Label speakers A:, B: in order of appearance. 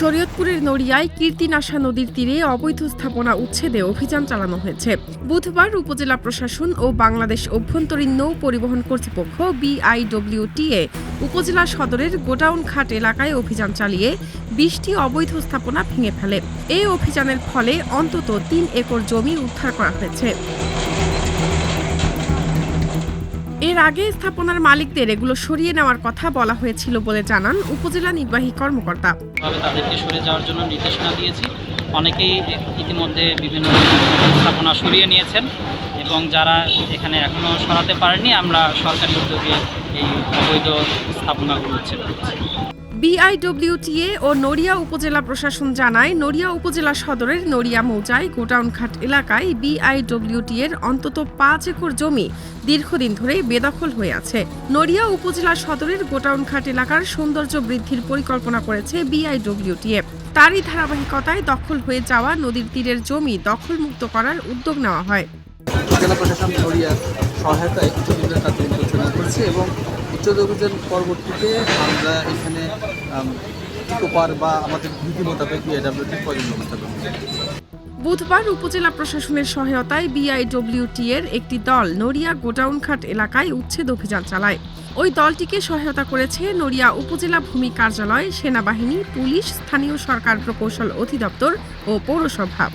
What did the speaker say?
A: শরীয়তপুরের নড়িয়ায় কীর্তিনাশা নদীর তীরে অবৈধ স্থাপনা উচ্ছেদে অভিযান চালানো হয়েছে। বুধবার উপজেলা প্রশাসন ও বাংলাদেশ অভ্যন্তরীণ নৌ পরিবহন কর্তৃপক্ষ বিআইডব্লিউটিএ উপজেলা সদরের গোডাউন ঘাট এলাকায় অভিযান চালিয়ে বিশটি অবৈধ স্থাপনা ভেঙে ফেলে। এই অভিযানের ফলে অন্তত তিন একর জমি উদ্ধার করা হয়েছে। এর আগে স্থাপনার মালিকদের এগুলো সরিয়ে নেওয়ার কথা বলা হয়েছিল বলে জানান উপজেলা নির্বাহী কর্মকর্তা।
B: তাদেরকে সরে যাওয়ার জন্য নির্দেশনা দিয়েছি। অনেকেই ইতিমধ্যে বিভিন্ন স্থাপনা সরিয়ে নিয়েছেন এবং যারা এখানে এখনও সরাতে পারেনি আমরা সরকারি উদ্যোগে এই অবৈধ স্থাপনাগুলো উচ্ছেদ করছি।
A: বিআইডব্লিউটিএ ও নড়িয়া উপজেলা প্রশাসন জানায়, নড়িয়া উপজেলা সদরের নড়িয়া মৌজায় গোডাউনঘাট এলাকায় বিআইডব্লিউটি এর অন্তত পাঁচ একর জমি দীর্ঘদিন ধরে বেদখল হয়ে আছে। নড়িয়া উপজেলা সদরের গোডাউনঘাট এলাকার সৌন্দর্য বৃদ্ধির পরিকল্পনা করেছে বিআইডব্লিউটিএ। তারই ধারাবাহিকতায় দখল হয়ে যাওয়া নদীর তীরের জমি দখলমুক্ত করার উদ্যোগ নেওয়া হয়।
C: জেলা প্রশাসন নড়িয়ার সহায়তায় করছে এবং উচ্চ অভিযান পরবর্তীতে আমরা এখানে ইকোপার বা আমাদের নীতি মোতাবেক বিআইডাব্লিউটির প্রয়োজন ব্যবস্থা করছি
A: বুধবার উপজেলা প্রশাসনের সহায়তায় বিআইডব্লিউটি এর একটি দল নড়িয়া গোডাউনঘাট এলাকায় উচ্ছেদ অভিযান চালায়। ওই দলটিকে সহায়তা করেছে নড়িয়া উপজেলা ভূমি কার্যালয়, সেনাবাহিনী, পুলিশ, স্থানীয় সরকার প্রকৌশল অধিদপ্তর ও পৌরসভা।